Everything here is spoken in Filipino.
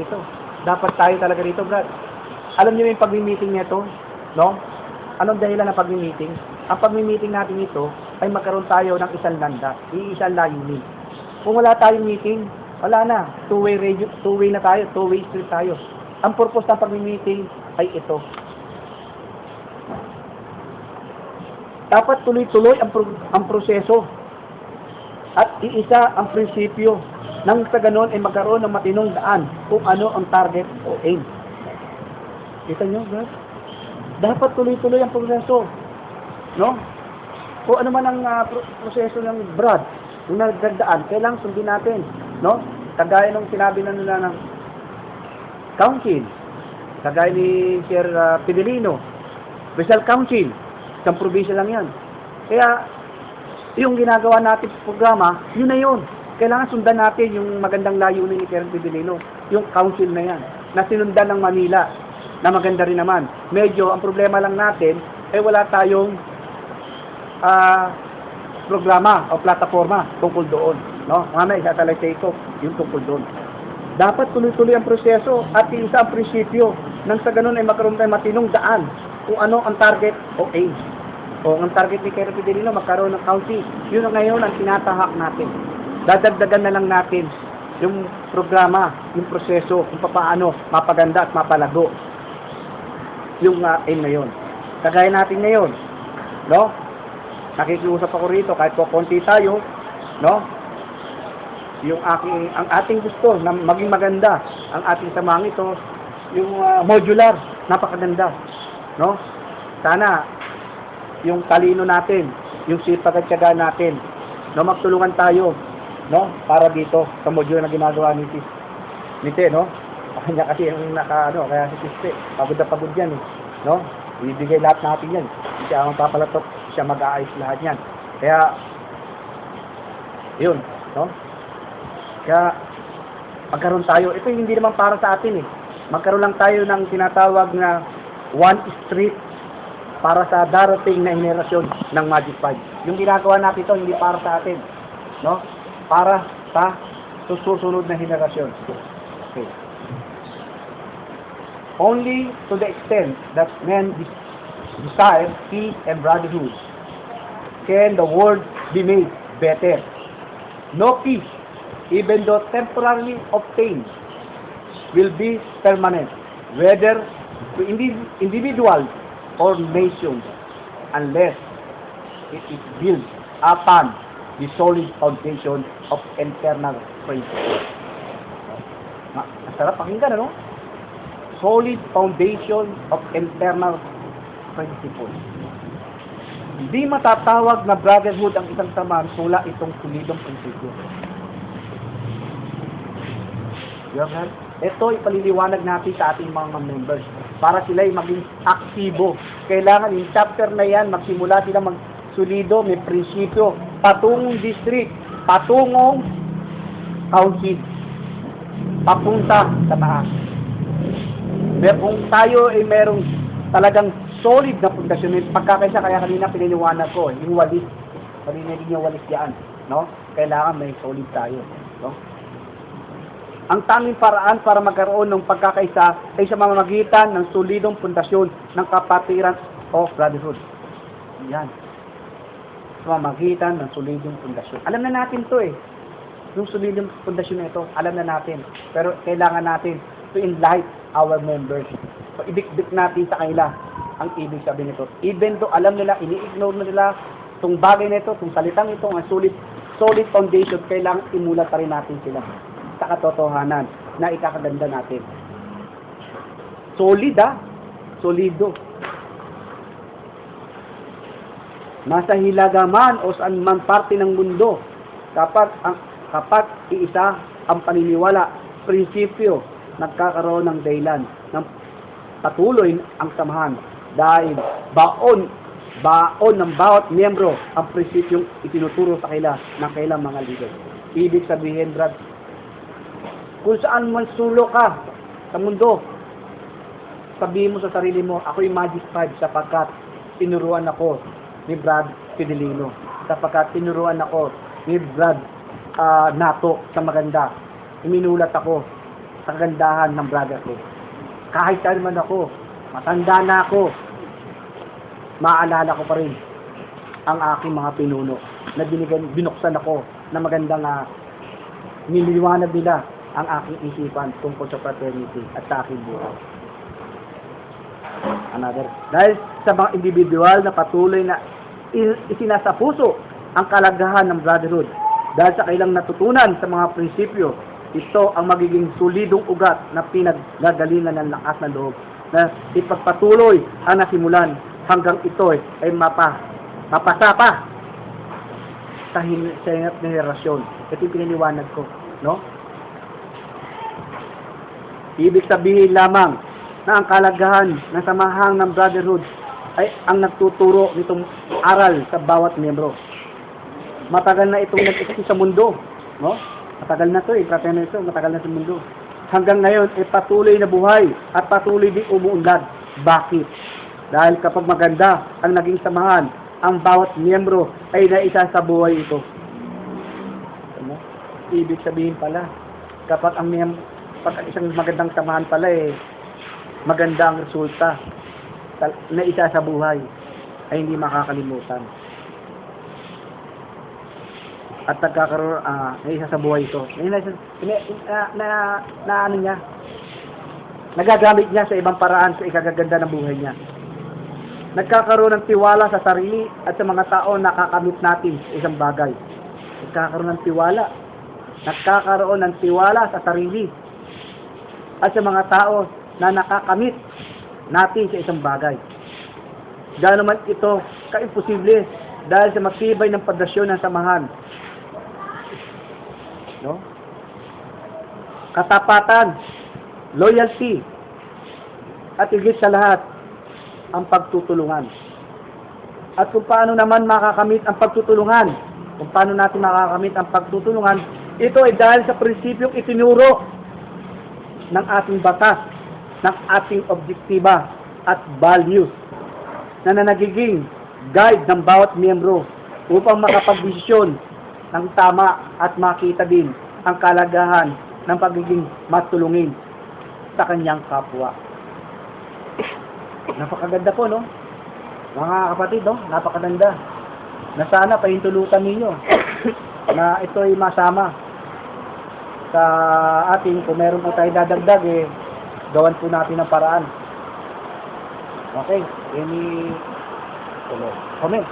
rito. Dapat tayo talaga rito, Brad. Alam niyo yung pag-meeting nito, no? Anong dahilan ng pag-meeting? Ang pag-meeting natin ito ay magkaroon tayo ng isang landa, iisang layunin. Kung wala tayong meeting, wala na. Two-way radio, two-way na tayo, two-way street tayo. Ang purpose ng pag-meeting ay ito. Dapat tuloy-tuloy ang, pro- ang proseso at iisa ang prinsipyo nang sa ganon ay magkaroon ng matinong daan kung ano ang target o aim. Kita nyo, Brad? Dapat tuloy-tuloy ang proseso. No? Kung ano man ang pro- proseso ng Brad, yung nagdagdaan, kailangan sundin natin. No? Kagaya nung sinabi na nila ng council, kagaya ni Sir uh, Pidelino, Rizal Council, isang probinsya lang yan. Kaya, yung ginagawa natin sa programa, yun na yun. Kailangan sundan natin yung magandang layunin ni Karen Pidelino, yung council na yan, na sinundan ng Manila, na maganda rin naman. Medyo, ang problema lang natin, eh wala tayong ah programa o plataforma tungkol doon. No? Mamaya, isasalay ko yung tungkol doon. Dapat tuloy-tuloy ang proseso at isa ang prinsipyo nang sa ganun ay magkaroon tayo matinong daan kung ano ang target o aim. O ang target ni Kero Fidelino, magkaroon ng county. Yun ang ngayon ang tinatahak natin. Dadagdagan na lang natin yung programa, yung proseso, kung paano mapaganda at mapalago yung uh, aim na yun. Kagaya natin ngayon, no? Nakikiusap ako rito kahit po konti tayo, no? Yung aking ang ating gusto na maging maganda ang ating samang ito, yung ah, modular, napakaganda, no? Sana yung talino natin, yung sipag at tiyaga natin, no magtulungan tayo, no? Para dito sa modular na ginagawa ni Sis Nite, no? Kanya kasi yung naka, ano, kaya si Siste, pagod na pagod yan, eh. No? Ibigay lahat natin yan. Siya ang papalatok, siya mag-aayos lahat yan. Kaya, yun, no? Kaya, magkaroon tayo, ito hindi naman para sa atin eh. Magkaroon lang tayo ng tinatawag na one street para sa darating na henerasyon ng Magic 5. Yung ginagawa natin ito, hindi para sa atin. No? Para sa susunod na henerasyon. Okay. Only to the extent that men des- desire peace and brotherhood can the world be made better. No peace, even though temporarily obtained, will be permanent, whether to indi- individuals or nations, unless it is built upon the solid foundation of internal. Ma- Masarap pakinggan, ano? Solid foundation of internal principles. Hindi matatawag na brotherhood ang isang samahan wala itong solidong prinsipyo. Yan, ito ipaliliwanag natin sa ating mga members para sila ay maging aktibo. Kailangan yung chapter na yan, magsimula sila magsulido, may prinsipyo, patungong district, patungong council, papunta sa taas. Mer kung tayo ay merong talagang solid na pundasyon, may pagkakaisa kaya kanina piniliwanag ko, yung walis, parinig niyo walis yan, no? Kailangan may solid tayo, no? Ang tanging paraan para magkaroon ng pagkakaisa ay sa mamamagitan ng solidong pundasyon ng kapatiran o brotherhood. Yan. Sa mamamagitan ng solidong pundasyon. Alam na natin to eh. Yung solidong pundasyon na ito, alam na natin. Pero kailangan natin to enlight our members. So, ibigdik natin sa kanila ang ibig sabihin nito. Even though alam nila, ini-ignore na nila itong bagay na ito, itong salitang ito, ang solid, solid foundation, kailangan imulat pa rin natin sila sa katotohanan na ikakaganda natin. Solid ah. Solido. Nasa hilaga man o saan man parte ng mundo, kapag ang kapag iisa ang paniniwala, prinsipyo, nagkakaroon ng dahilan ng patuloy ang samahan dahil baon baon ng bawat miyembro ang prinsipyong itinuturo sa kanila ng kailang mga leader. Ibig sabihin, Brad, kung saan man sulo ka sa mundo, sabihin mo sa sarili mo, ako yung Magic 5 sapagkat tinuruan ako ni Brad Fidelino. Sapagkat tinuruan ako ni Brad ah, Nato sa maganda. Iminulat ako kagandahan ng brotherhood. Kahit saan man ako, matanda na ako, maaalala ko pa rin ang aking mga pinuno na binigyan, binuksan ako na magandang uh, niliwanag nila ang aking isipan tungkol sa fraternity at sa aking buhay. Another. Dahil sa mga individual na patuloy na isinasapuso ang kalagahan ng brotherhood. Dahil sa kailang natutunan sa mga prinsipyo, ito ang magiging solidong ugat na pinaggagalingan ng lakas ng loob na ipagpatuloy ang nasimulan hanggang ito ay mapa, mapasa pa sa, hin- sa hinat na henerasyon. Ito yung pininiwanag ko. No? Ibig sabihin lamang na ang kalagahan ng samahang ng brotherhood ay ang nagtuturo nitong aral sa bawat miyembro. Matagal na itong nag-exist sa mundo. No? Matagal na to eh, fraternity ito, matagal na sa mundo. Hanggang ngayon, ay patuloy na buhay at patuloy din umuunlad. Bakit? Dahil kapag maganda ang naging samahan, ang bawat miyembro ay naisa sa buhay ito. Ano? Ibig sabihin pala, kapag ang miyem, pag isang magandang samahan pala eh, maganda ang resulta na isa sa buhay ay hindi makakalimutan. At nagkakaroon, ah, na isa sa buhay ito. Na, na, na, na, ano niya, nagagamit niya sa ibang paraan sa ikagaganda ng buhay niya. Nagkakaroon ng tiwala sa sarili at sa mga tao na nakakamit natin sa isang bagay. Nagkakaroon ng tiwala. Nagkakaroon ng tiwala sa sarili at sa mga tao na nakakamit natin sa isang bagay. Dahil naman ito kaimposible dahil sa matibay ng pagdasyon ng samahan. No? Katapatan, loyalty, at higit sa lahat, ang pagtutulungan. At kung paano naman makakamit ang pagtutulungan, kung paano natin makakamit ang pagtutulungan, ito ay dahil sa prinsipyong itinuro ng ating batas, ng ating objektiba at values na, na nagiging guide ng bawat miyembro upang makapagdesisyon ng tama at makita din ang kalagahan ng pagiging matulungin sa kanyang kapwa. Napakaganda po, no? Mga kapatid, no? Napakaganda. Na sana pahintulutan ninyo na ito ay masama sa ating, kung meron po tayo dadagdag, eh, gawan po natin ng paraan. Okay, any comment?